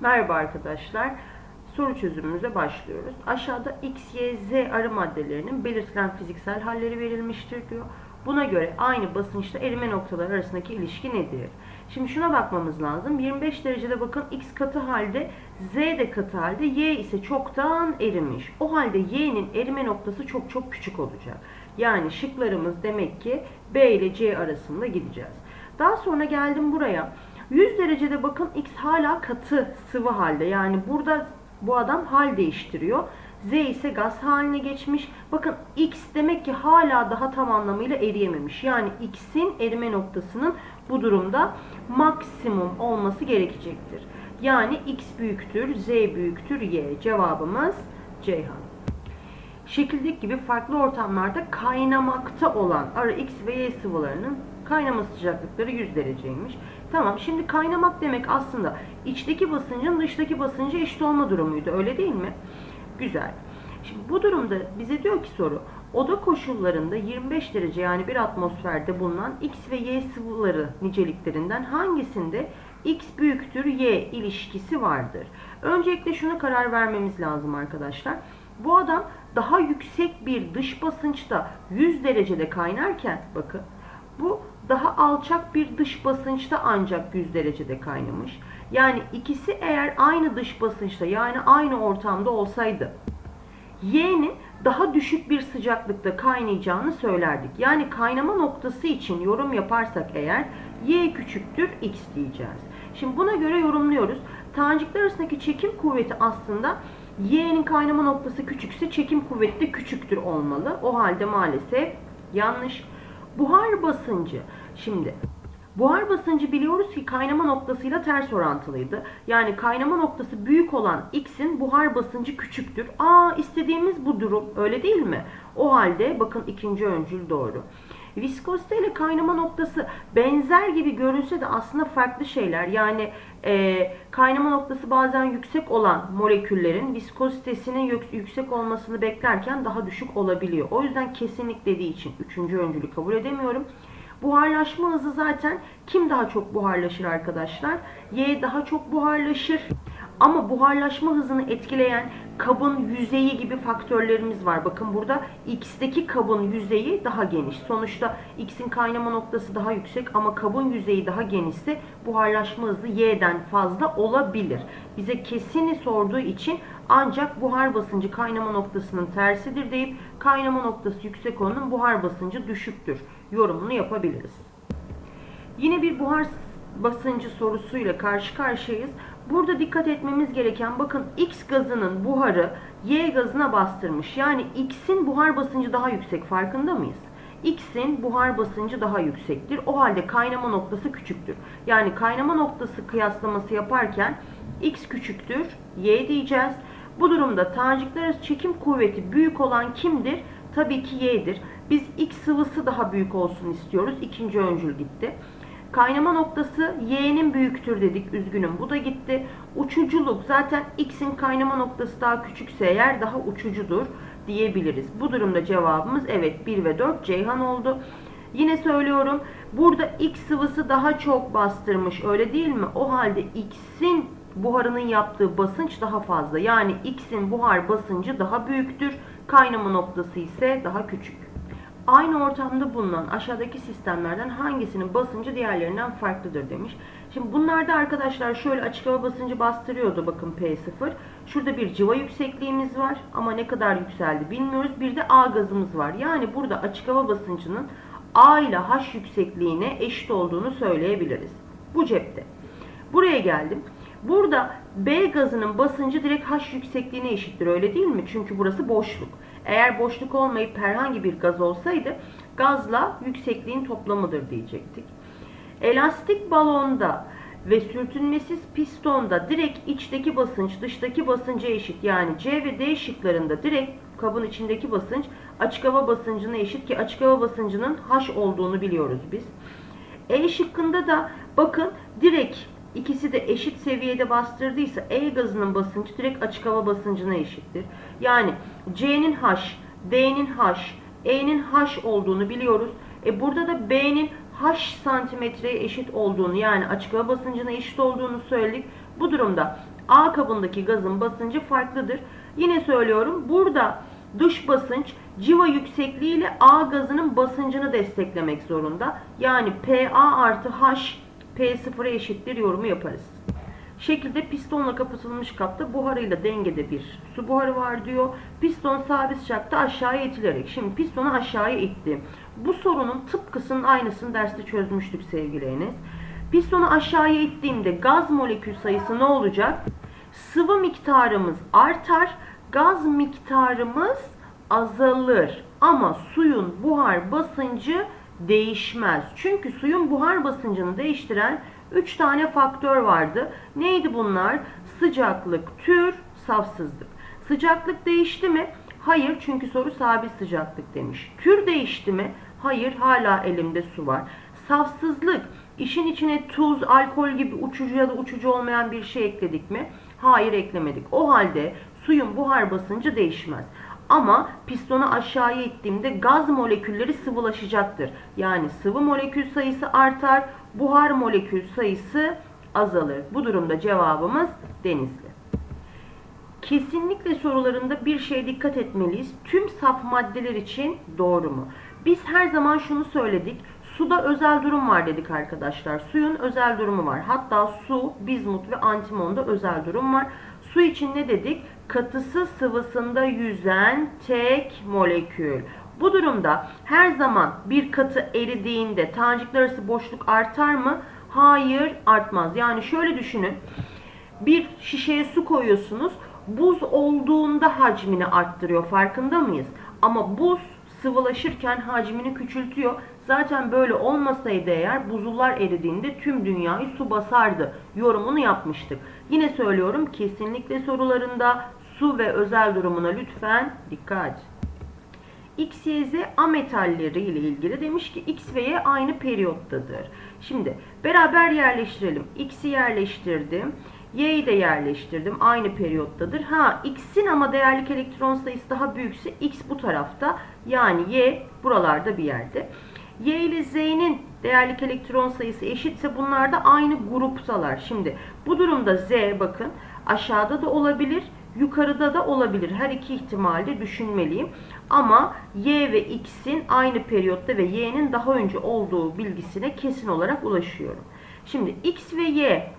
Merhaba arkadaşlar. Soru çözümümüze başlıyoruz. Aşağıda X, Y, Z arı maddelerinin belirtilen fiziksel halleri verilmiştir diyor. Buna göre aynı basınçta erime noktaları arasındaki ilişki nedir? Şimdi şuna bakmamız lazım. 25 derecede bakın X katı halde, Z de katı halde, Y ise çoktan erimiş. O halde Y'nin erime noktası çok çok küçük olacak. Yani şıklarımız demek ki B ile C arasında gideceğiz. Daha sonra geldim buraya. 100 derecede bakın X hala katı sıvı halde. Yani burada bu adam hal değiştiriyor. Z ise gaz haline geçmiş. Bakın X demek ki hala daha tam anlamıyla eriyememiş. Yani X'in erime noktasının bu durumda maksimum olması gerekecektir. Yani X büyüktür, Z büyüktür, Y. Cevabımız Ceyhan. Şekildeki gibi farklı ortamlarda kaynamakta olan arı X ve Y sıvılarının kaynama sıcaklıkları 100 dereceymiş. Tamam şimdi kaynamak demek aslında içteki basıncın dıştaki basınca eşit olma durumuydu öyle değil mi? Güzel. Şimdi bu durumda bize diyor ki soru oda koşullarında 25 derece yani bir atmosferde bulunan X ve Y sıvıları niceliklerinden hangisinde X büyüktür Y ilişkisi vardır? Öncelikle şuna karar vermemiz lazım arkadaşlar. Bu adam daha yüksek bir dış basınçta 100 derecede kaynarken bakın bu daha alçak bir dış basınçta ancak 100 derecede kaynamış. Yani ikisi eğer aynı dış basınçta yani aynı ortamda olsaydı Y'nin daha düşük bir sıcaklıkta kaynayacağını söylerdik. Yani kaynama noktası için yorum yaparsak eğer Y küçüktür X diyeceğiz. Şimdi buna göre yorumluyoruz. Tanecikler arasındaki çekim kuvveti aslında Y'nin kaynama noktası küçükse çekim kuvveti de küçüktür olmalı. O halde maalesef yanlış. Buhar basıncı. Şimdi buhar basıncı biliyoruz ki kaynama noktasıyla ters orantılıydı. Yani kaynama noktası büyük olan X'in buhar basıncı küçüktür. Aa istediğimiz bu durum öyle değil mi? O halde bakın ikinci öncül doğru. Viskozite ile kaynama noktası benzer gibi görünse de aslında farklı şeyler. Yani e, kaynama noktası bazen yüksek olan moleküllerin viskozitesinin yüksek olmasını beklerken daha düşük olabiliyor. O yüzden kesinlik dediği için üçüncü öncülü kabul edemiyorum. Buharlaşma hızı zaten kim daha çok buharlaşır arkadaşlar? Y daha çok buharlaşır. Ama buharlaşma hızını etkileyen kabın yüzeyi gibi faktörlerimiz var. Bakın burada X'teki kabın yüzeyi daha geniş. Sonuçta X'in kaynama noktası daha yüksek ama kabın yüzeyi daha genişse buharlaşma hızı Y'den fazla olabilir. Bize kesini sorduğu için ancak buhar basıncı kaynama noktasının tersidir deyip kaynama noktası yüksek olanın buhar basıncı düşüktür yorumunu yapabiliriz. Yine bir buhar basıncı sorusuyla karşı karşıyayız. Burada dikkat etmemiz gereken bakın X gazının buharı Y gazına bastırmış. Yani X'in buhar basıncı daha yüksek farkında mıyız? X'in buhar basıncı daha yüksektir. O halde kaynama noktası küçüktür. Yani kaynama noktası kıyaslaması yaparken X küçüktür, Y diyeceğiz. Bu durumda tanecikler çekim kuvveti büyük olan kimdir? Tabii ki Y'dir. Biz X sıvısı daha büyük olsun istiyoruz. İkinci öncül gitti. Kaynama noktası Y'nin büyüktür dedik. Üzgünüm bu da gitti. Uçuculuk zaten X'in kaynama noktası daha küçükse eğer daha uçucudur diyebiliriz. Bu durumda cevabımız evet 1 ve 4 Ceyhan oldu. Yine söylüyorum burada X sıvısı daha çok bastırmış öyle değil mi? O halde X'in buharının yaptığı basınç daha fazla. Yani X'in buhar basıncı daha büyüktür. Kaynama noktası ise daha küçük. Aynı ortamda bulunan aşağıdaki sistemlerden hangisinin basıncı diğerlerinden farklıdır demiş. Şimdi bunlarda arkadaşlar şöyle açık hava basıncı bastırıyordu bakın P0. Şurada bir civa yüksekliğimiz var ama ne kadar yükseldi bilmiyoruz. Bir de A gazımız var. Yani burada açık hava basıncının A ile H yüksekliğine eşit olduğunu söyleyebiliriz. Bu cepte. Buraya geldim. Burada B gazının basıncı direkt H yüksekliğine eşittir öyle değil mi? Çünkü burası boşluk. Eğer boşluk olmayıp herhangi bir gaz olsaydı gazla yüksekliğin toplamıdır diyecektik. Elastik balonda ve sürtünmesiz pistonda direkt içteki basınç dıştaki basınca eşit. Yani C ve D şıklarında direkt kabın içindeki basınç açık hava basıncına eşit ki açık hava basıncının H olduğunu biliyoruz biz. E şıkkında da bakın direkt ikisi de eşit seviyede bastırdıysa E gazının basıncı direkt açık hava basıncına eşittir. Yani C'nin H, D'nin H, E'nin H olduğunu biliyoruz. E burada da B'nin H santimetreye eşit olduğunu yani açık hava basıncına eşit olduğunu söyledik. Bu durumda A kabındaki gazın basıncı farklıdır. Yine söylüyorum burada dış basınç civa yüksekliği ile A gazının basıncını desteklemek zorunda. Yani PA artı H P0'a eşittir yorumu yaparız. Şekilde pistonla kapatılmış kapta buharıyla dengede bir su buharı var diyor. Piston sabit sıcakta aşağıya itilerek. Şimdi pistonu aşağıya itti. Bu sorunun tıpkısının aynısını derste çözmüştük sevgili Enes. Pistonu aşağıya ittiğimde gaz molekül sayısı ne olacak? Sıvı miktarımız artar, gaz miktarımız azalır. Ama suyun buhar basıncı değişmez. Çünkü suyun buhar basıncını değiştiren 3 tane faktör vardı. Neydi bunlar? Sıcaklık, tür, safsızlık. Sıcaklık değişti mi? Hayır çünkü soru sabit sıcaklık demiş. Tür değişti mi? Hayır hala elimde su var. Safsızlık, işin içine tuz, alkol gibi uçucu ya da uçucu olmayan bir şey ekledik mi? Hayır eklemedik. O halde suyun buhar basıncı değişmez. Ama pistonu aşağıya ittiğimde gaz molekülleri sıvılaşacaktır. Yani sıvı molekül sayısı artar, buhar molekül sayısı azalır. Bu durumda cevabımız denizli. Kesinlikle sorularında bir şeye dikkat etmeliyiz. Tüm saf maddeler için doğru mu? Biz her zaman şunu söyledik. Suda özel durum var dedik arkadaşlar. Suyun özel durumu var. Hatta su, bizmut ve antimonda özel durum var. Su için ne dedik? Katısı sıvısında yüzen tek molekül. Bu durumda her zaman bir katı eridiğinde tanecikler arası boşluk artar mı? Hayır artmaz. Yani şöyle düşünün. Bir şişeye su koyuyorsunuz. Buz olduğunda hacmini arttırıyor. Farkında mıyız? Ama buz sıvılaşırken hacmini küçültüyor. Zaten böyle olmasaydı eğer buzullar eridiğinde tüm dünyayı su basardı. Yorumunu yapmıştık. Yine söylüyorum kesinlikle sorularında su ve özel durumuna lütfen dikkat. X, Y, Z ametalleri ile ilgili demiş ki X ve Y aynı periyottadır. Şimdi beraber yerleştirelim. X'i yerleştirdim. Y'yi de yerleştirdim. Aynı periyottadır. Ha X'in ama değerlik elektron sayısı daha büyükse X bu tarafta. Yani Y buralarda bir yerde. Y ile Z'nin değerlik elektron sayısı eşitse bunlar da aynı gruptalar. Şimdi bu durumda Z bakın aşağıda da olabilir, yukarıda da olabilir. Her iki ihtimalde düşünmeliyim. Ama Y ve X'in aynı periyotta ve Y'nin daha önce olduğu bilgisine kesin olarak ulaşıyorum. Şimdi X ve Y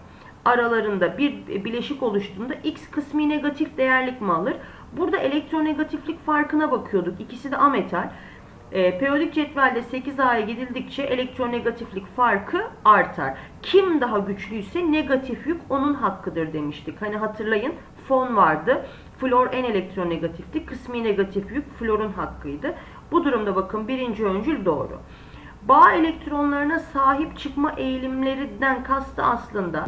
aralarında bir bileşik oluştuğunda X kısmi negatif değerlik mi alır? Burada elektronegatiflik farkına bakıyorduk. İkisi de ametal. E, periyodik cetvelde 8A'ya gidildikçe elektronegatiflik farkı artar. Kim daha güçlüyse negatif yük onun hakkıdır demiştik. Hani hatırlayın fon vardı. Flor en elektronegatifti. Kısmi negatif yük florun hakkıydı. Bu durumda bakın birinci öncül doğru. Bağ elektronlarına sahip çıkma eğilimlerinden kastı aslında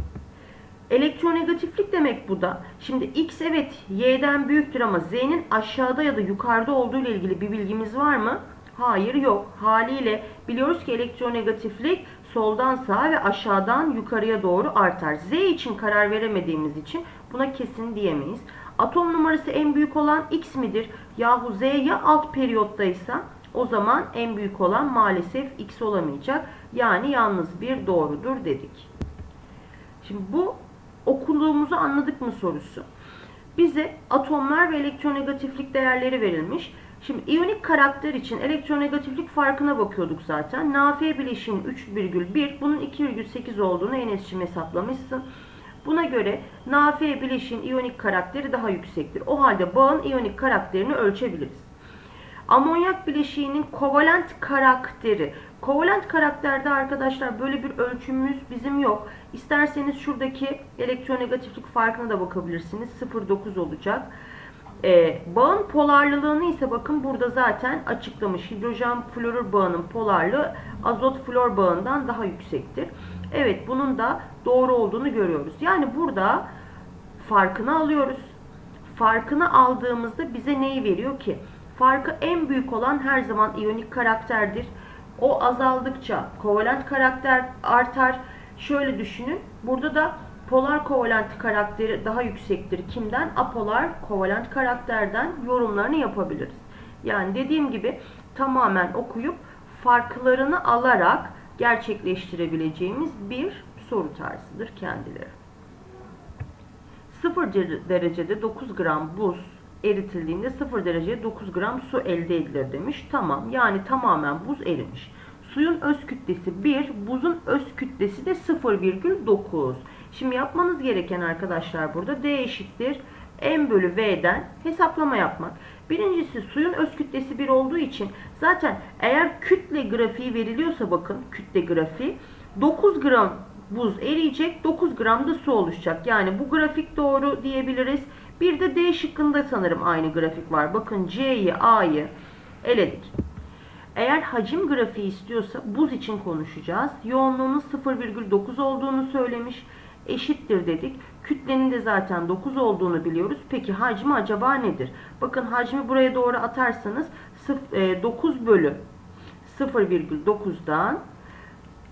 Elektronegatiflik demek bu da. Şimdi X evet Y'den büyüktür ama Z'nin aşağıda ya da yukarıda olduğu ile ilgili bir bilgimiz var mı? Hayır yok. Haliyle biliyoruz ki elektronegatiflik soldan sağa ve aşağıdan yukarıya doğru artar. Z için karar veremediğimiz için buna kesin diyemeyiz. Atom numarası en büyük olan X midir? Yahu Z ya alt periyottaysa o zaman en büyük olan maalesef X olamayacak. Yani yalnız bir doğrudur dedik. Şimdi bu okuduğumuzu anladık mı sorusu. Bize atomlar ve elektronegatiflik değerleri verilmiş. Şimdi iyonik karakter için elektronegatiflik farkına bakıyorduk zaten. Nafiye bileşiğin 3,1 bunun 2,8 olduğunu Enes'cim hesaplamışsın. Buna göre nafiye bileşiğin iyonik karakteri daha yüksektir. O halde bağın iyonik karakterini ölçebiliriz. Amonyak bileşiğinin kovalent karakteri. Kovalent karakterde arkadaşlar böyle bir ölçümümüz bizim yok. İsterseniz şuradaki elektronegatiflik farkına da bakabilirsiniz. 0,9 olacak. Ee, bağın polarlılığını ise bakın burada zaten açıklamış. Hidrojen florür bağının polarlığı azot flor bağından daha yüksektir. Evet bunun da doğru olduğunu görüyoruz. Yani burada farkını alıyoruz. Farkını aldığımızda bize neyi veriyor ki? Farkı en büyük olan her zaman iyonik karakterdir. O azaldıkça kovalent karakter artar. Şöyle düşünün. Burada da polar kovalent karakteri daha yüksektir. Kimden? Apolar kovalent karakterden yorumlarını yapabiliriz. Yani dediğim gibi tamamen okuyup farklarını alarak gerçekleştirebileceğimiz bir soru tarzıdır kendileri. 0 dere- derecede 9 gram buz eritildiğinde 0 derecede 9 gram su elde edilir demiş. Tamam yani tamamen buz erimiş. Suyun öz kütlesi 1, buzun öz kütlesi de 0,9. Şimdi yapmanız gereken arkadaşlar burada D eşittir M bölü V'den hesaplama yapmak. Birincisi suyun öz kütlesi 1 olduğu için zaten eğer kütle grafiği veriliyorsa bakın kütle grafiği 9 gram buz eriyecek 9 gram da su oluşacak. Yani bu grafik doğru diyebiliriz. Bir de D şıkkında sanırım aynı grafik var. Bakın C'yi A'yı eledik. Eğer hacim grafiği istiyorsa buz için konuşacağız. Yoğunluğunun 0,9 olduğunu söylemiş. Eşittir dedik. Kütlenin de zaten 9 olduğunu biliyoruz. Peki hacmi acaba nedir? Bakın hacmi buraya doğru atarsanız sıf- e, 9 bölü 0,9'dan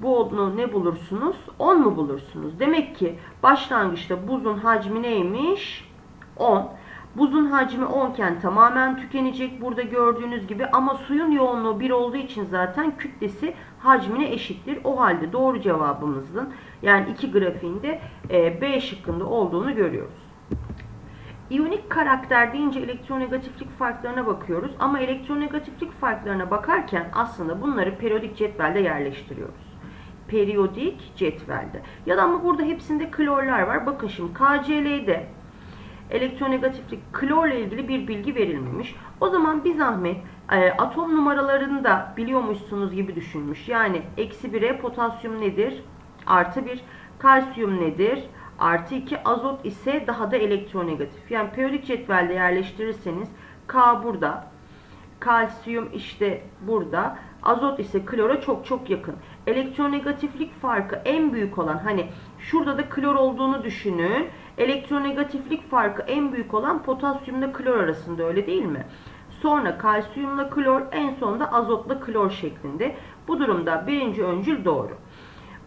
bu onu ne bulursunuz? 10 mu bulursunuz? Demek ki başlangıçta buzun hacmi neymiş? 10. Buzun hacmi 10 iken tamamen tükenecek burada gördüğünüz gibi ama suyun yoğunluğu 1 olduğu için zaten kütlesi hacmine eşittir. O halde doğru cevabımızın yani iki grafiğinde e, B şıkkında olduğunu görüyoruz. İyonik karakter deyince elektronegatiflik farklarına bakıyoruz ama elektronegatiflik farklarına bakarken aslında bunları periyodik cetvelde yerleştiriyoruz. Periyodik cetvelde. Ya da ama burada hepsinde klorlar var. Bakın şimdi KCl'de elektronegatiflik klorla ilgili bir bilgi verilmemiş. O zaman bir zahmet e, atom numaralarını da biliyormuşsunuz gibi düşünmüş. Yani eksi 1'e potasyum nedir? Artı 1. Kalsiyum nedir? Artı 2. Azot ise daha da elektronegatif. Yani periyodik cetvelde yerleştirirseniz K burada. Kalsiyum işte burada. Azot ise klora çok çok yakın. Elektronegatiflik farkı en büyük olan hani şurada da klor olduğunu düşünün. Elektronegatiflik farkı en büyük olan potasyumla klor arasında öyle değil mi? Sonra kalsiyumla klor en sonunda azotla klor şeklinde. Bu durumda birinci öncül doğru.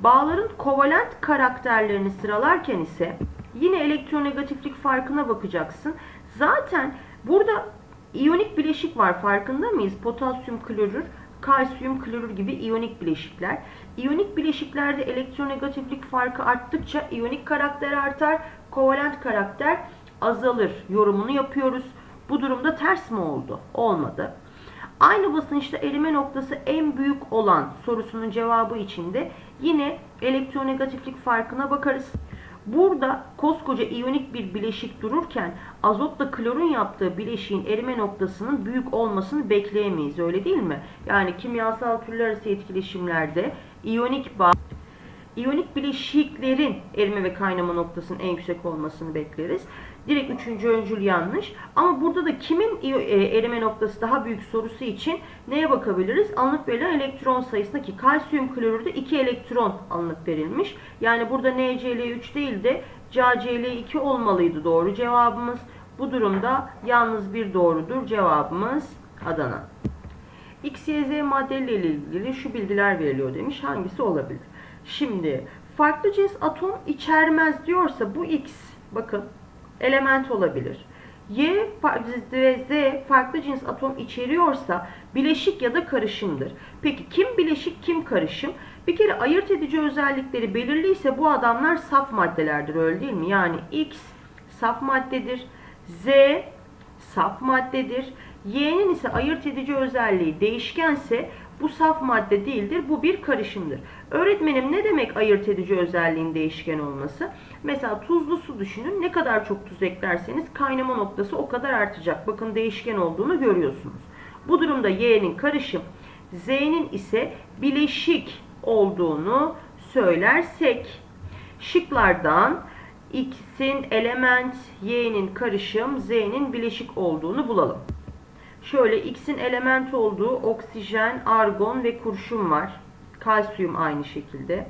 Bağların kovalent karakterlerini sıralarken ise yine elektronegatiflik farkına bakacaksın. Zaten burada iyonik bileşik var farkında mıyız? Potasyum klorür, kalsiyum klorür gibi iyonik bileşikler. İyonik bileşiklerde elektronegatiflik farkı arttıkça iyonik karakter artar, kovalent karakter azalır yorumunu yapıyoruz. Bu durumda ters mi oldu? Olmadı. Aynı basınçta erime noktası en büyük olan sorusunun cevabı içinde yine elektronegatiflik farkına bakarız. Burada koskoca iyonik bir bileşik dururken azotla klorun yaptığı bileşiğin erime noktasının büyük olmasını bekleyemeyiz öyle değil mi? Yani kimyasal türler arası etkileşimlerde iyonik bağ İyonik bileşiklerin erime ve kaynama noktasının en yüksek olmasını bekleriz. Direkt üçüncü öncül yanlış. Ama burada da kimin e, erime noktası daha büyük sorusu için neye bakabiliriz? Alınıp verilen elektron sayısına ki kalsiyum klorürde 2 elektron alınıp verilmiş. Yani burada NCl3 değil de CaCl2 olmalıydı doğru cevabımız. Bu durumda yalnız bir doğrudur. Cevabımız Adana. X, Y, Z maddeleriyle ilgili şu bilgiler veriliyor demiş. Hangisi olabilir? Şimdi farklı cins atom içermez diyorsa bu X bakın element olabilir. Y ve Z farklı cins atom içeriyorsa bileşik ya da karışımdır. Peki kim bileşik kim karışım? Bir kere ayırt edici özellikleri belirliyse bu adamlar saf maddelerdir öyle değil mi? Yani X saf maddedir. Z saf maddedir. Y'nin ise ayırt edici özelliği değişkense bu saf madde değildir. Bu bir karışımdır. Öğretmenim ne demek ayırt edici özelliğin değişken olması? Mesela tuzlu su düşünün. Ne kadar çok tuz eklerseniz kaynama noktası o kadar artacak. Bakın değişken olduğunu görüyorsunuz. Bu durumda Y'nin karışım, Z'nin ise bileşik olduğunu söylersek şıklardan X'in element, Y'nin karışım, Z'nin bileşik olduğunu bulalım. Şöyle X'in element olduğu oksijen, argon ve kurşun var. Kalsiyum aynı şekilde.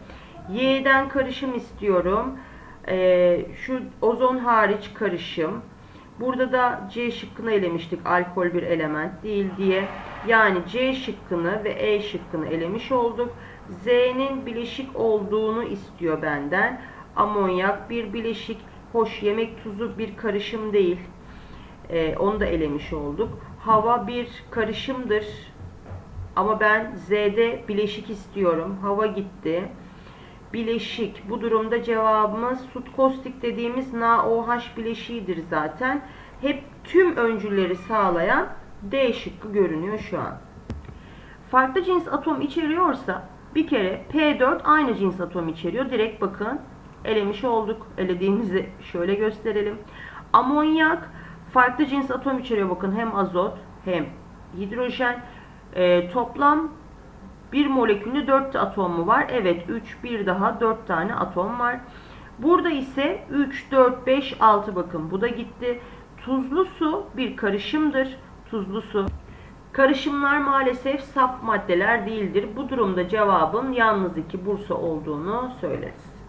Y'den karışım istiyorum. Ee, şu ozon hariç karışım. Burada da C şıkkını elemiştik. Alkol bir element değil diye. Yani C şıkkını ve E şıkkını elemiş olduk. Z'nin bileşik olduğunu istiyor benden. Amonyak bir bileşik. Hoş yemek tuzu bir karışım değil. Ee, onu da elemiş olduk. Hava bir karışımdır. Ama ben Z'de bileşik istiyorum. Hava gitti. bileşik. Bu durumda cevabımız sut kostik dediğimiz NaOH bileşiğidir zaten. Hep tüm öncülleri sağlayan D şıkkı görünüyor şu an. Farklı cins atom içeriyorsa bir kere P4 aynı cins atom içeriyor. Direkt bakın elemiş olduk. Elediğimizi şöyle gösterelim. Amonyak farklı cins atom içeriyor. Bakın hem azot hem hidrojen. Ee, toplam bir molekülde 4 atom mu var? Evet 3 bir daha 4 tane atom var. Burada ise 3, 4, 5, 6 bakın bu da gitti. Tuzlu su bir karışımdır. Tuzlu su. Karışımlar maalesef saf maddeler değildir. Bu durumda cevabın yalnız iki Bursa olduğunu söyleriz.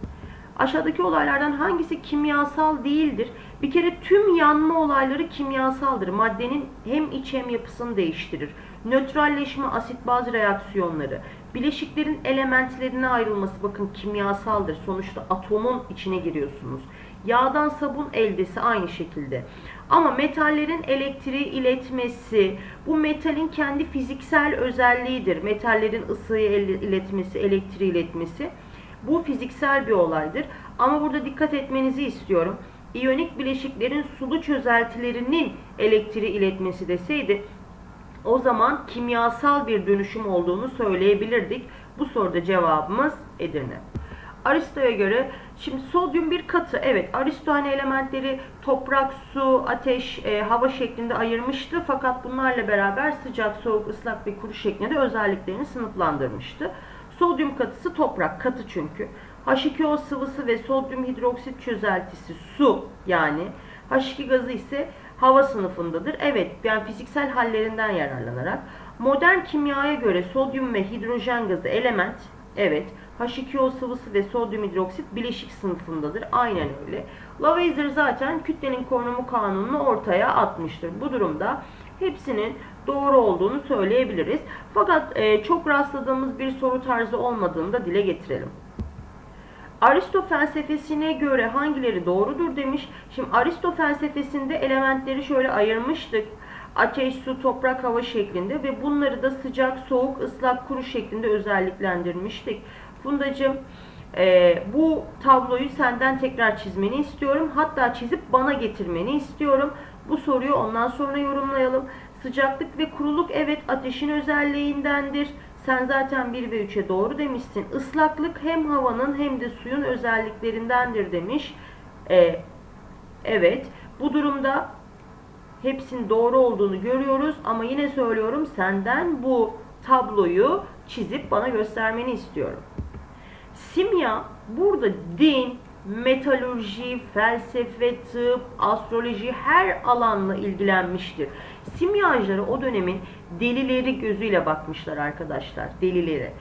Aşağıdaki olaylardan hangisi kimyasal değildir? Bir kere tüm yanma olayları kimyasaldır. Maddenin hem iç hem yapısını değiştirir. Nötralleşme, asit baz reaksiyonları, bileşiklerin elementlerine ayrılması bakın kimyasaldır. Sonuçta atomun içine giriyorsunuz. Yağdan sabun eldesi aynı şekilde. Ama metallerin elektriği iletmesi, bu metalin kendi fiziksel özelliğidir. Metallerin ısıyı iletmesi, elektriği iletmesi. Bu fiziksel bir olaydır. Ama burada dikkat etmenizi istiyorum. İyonik bileşiklerin sulu çözeltilerinin elektriği iletmesi deseydi o zaman kimyasal bir dönüşüm olduğunu söyleyebilirdik. Bu soruda cevabımız Edirne. Aristo'ya göre şimdi sodyum bir katı. Evet Aristo hani elementleri toprak, su, ateş, e, hava şeklinde ayırmıştı. Fakat bunlarla beraber sıcak, soğuk, ıslak ve kuru şeklinde de özelliklerini sınıflandırmıştı. Sodyum katısı toprak, katı çünkü. H2O sıvısı ve sodyum hidroksit çözeltisi su yani. H2 gazı ise hava sınıfındadır. Evet yani fiziksel hallerinden yararlanarak. Modern kimyaya göre sodyum ve hidrojen gazı element. Evet. H2O sıvısı ve sodyum hidroksit bileşik sınıfındadır. Aynen öyle. Lavoisier zaten kütlenin korunumu kanununu ortaya atmıştır. Bu durumda hepsinin doğru olduğunu söyleyebiliriz. Fakat e, çok rastladığımız bir soru tarzı olmadığını da dile getirelim. Aristo felsefesine göre hangileri doğrudur demiş. Şimdi Aristo felsefesinde elementleri şöyle ayırmıştık. Ateş, su, toprak, hava şeklinde ve bunları da sıcak, soğuk, ıslak, kuru şeklinde özelliklendirmiştik. Fundacığım e, bu tabloyu senden tekrar çizmeni istiyorum. Hatta çizip bana getirmeni istiyorum. Bu soruyu ondan sonra yorumlayalım. Sıcaklık ve kuruluk evet ateşin özelliğindendir. Sen zaten 1 ve 3'e doğru demişsin. Islaklık hem havanın hem de suyun özelliklerindendir demiş. Ee, evet. Bu durumda hepsinin doğru olduğunu görüyoruz. Ama yine söylüyorum senden bu tabloyu çizip bana göstermeni istiyorum. Simya burada din, metalurji, felsefe, tıp, astroloji her alanla ilgilenmiştir. Simyacılara o dönemin delileri gözüyle bakmışlar arkadaşlar. Delileri.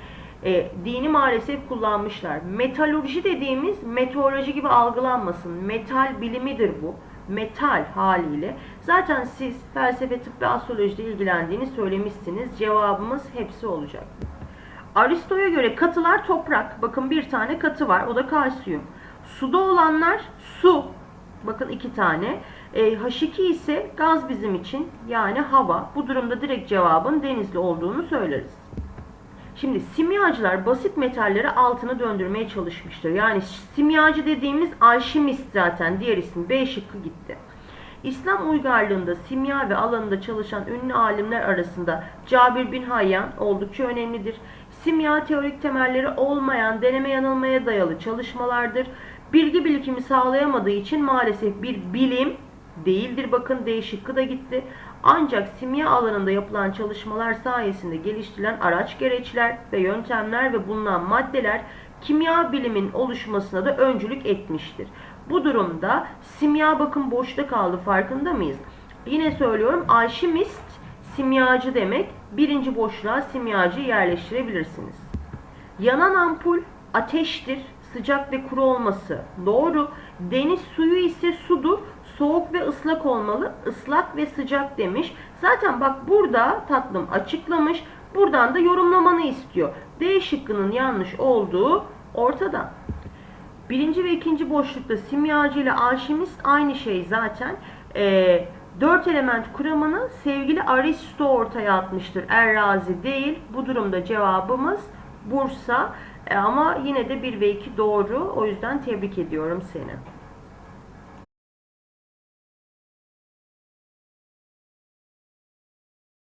E, dini maalesef kullanmışlar. Metalurji dediğimiz meteoroloji gibi algılanmasın. Metal bilimidir bu. Metal haliyle. Zaten siz felsefe, tıp ve astrolojide ilgilendiğini söylemişsiniz. Cevabımız hepsi olacak. Aristo'ya göre katılar toprak. Bakın bir tane katı var. O da kalsiyum. Suda olanlar su. Bakın iki tane. E, H2 ise gaz bizim için yani hava. Bu durumda direkt cevabın denizli olduğunu söyleriz. Şimdi simyacılar basit metalleri altına döndürmeye çalışmıştır. Yani simyacı dediğimiz alşimist zaten. Diğer ismi B şıkkı gitti. İslam uygarlığında simya ve alanında çalışan ünlü alimler arasında Cabir bin Hayyan oldukça önemlidir. Simya teorik temelleri olmayan deneme yanılmaya dayalı çalışmalardır. Bilgi birikimi sağlayamadığı için maalesef bir bilim değildir. Bakın D şıkkı da gitti. Ancak simya alanında yapılan çalışmalar sayesinde geliştirilen araç gereçler ve yöntemler ve bulunan maddeler kimya bilimin oluşmasına da öncülük etmiştir. Bu durumda simya bakın boşta kaldı farkında mıyız? Yine söylüyorum alşimist simyacı demek. Birinci boşluğa simyacı yerleştirebilirsiniz. Yanan ampul ateştir. Sıcak ve kuru olması doğru. Deniz suyu ise sudur. Soğuk ve ıslak olmalı. Islak ve sıcak demiş. Zaten bak burada tatlım açıklamış. Buradan da yorumlamanı istiyor. D şıkkının yanlış olduğu ortada. Birinci ve ikinci boşlukta simyacı ile alşimist aynı şey zaten. Ee, dört element kuramını sevgili Aristo ortaya atmıştır. Errazi değil. Bu durumda cevabımız Bursa. E, ama yine de 1 ve 2 doğru. O yüzden tebrik ediyorum seni.